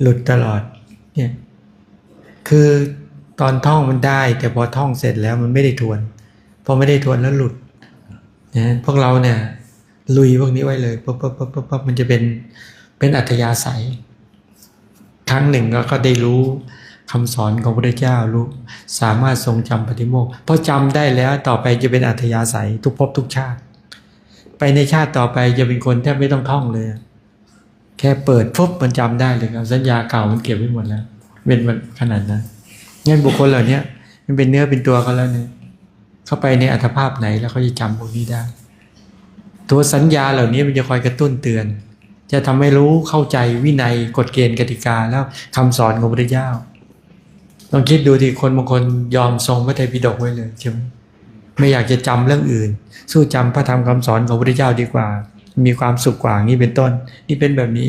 หลุดตลอดเนี่ยคือตอนท่องมันได้ แต่พอท่องเสร็จแล้วมันไม่ได้ทวนพอไม่ได้ทวนแล้วหลุดนะพวกเราเนี่ยลุยพวกนี้ไว้เลยปั๊บปั๊บปั๊บปั๊บปั๊บมันจะเป็นเป็นอัธยาศัย ครั้งหนึ่งก็ก็ได้รู้คำสอนของพระเจ้ารู้สามารถทรงจำปฏิโมกข์พอจำได้แล้วต่อไปจะเป็นอัธยาศัยทุกภพทุกชาติ ไปในชาติต่อไปจะเป็นคนแทบไม่ต้องท่องเลย แค่เปิดปุ๊บมันจำได้เลยครับสัญญาเก่ามันเก็บไว้หมดแล้ว เป็นขนาดนั้นงั้นบุคคลเหล่านี้มันเป็นเนื้อเป็นตัวเขาแล้วเนี่ยเข้าไปในอัตภาพไหนแล้วเขาจะจำพวกนี้ได้ ตัวสัญญาเหล่านี้มันจะคอยกระตุ้นเตือน จะทำให้รู้เข้าใจวินัยกฎเกณฑ์กติกาแล้วคำสอนของพระเจ้าลองคิดดูที่คนบางคนยอมทรงพระไตรปิฎกไว้เลยใช่ไหมไม่อยากจะจำเรื่องอื่น สู้จำพระธรรมคำสอนของพระเจ้าดีกว่า มีความสุขกว่างี้เป็นต้น นี่เป็นแบบนี้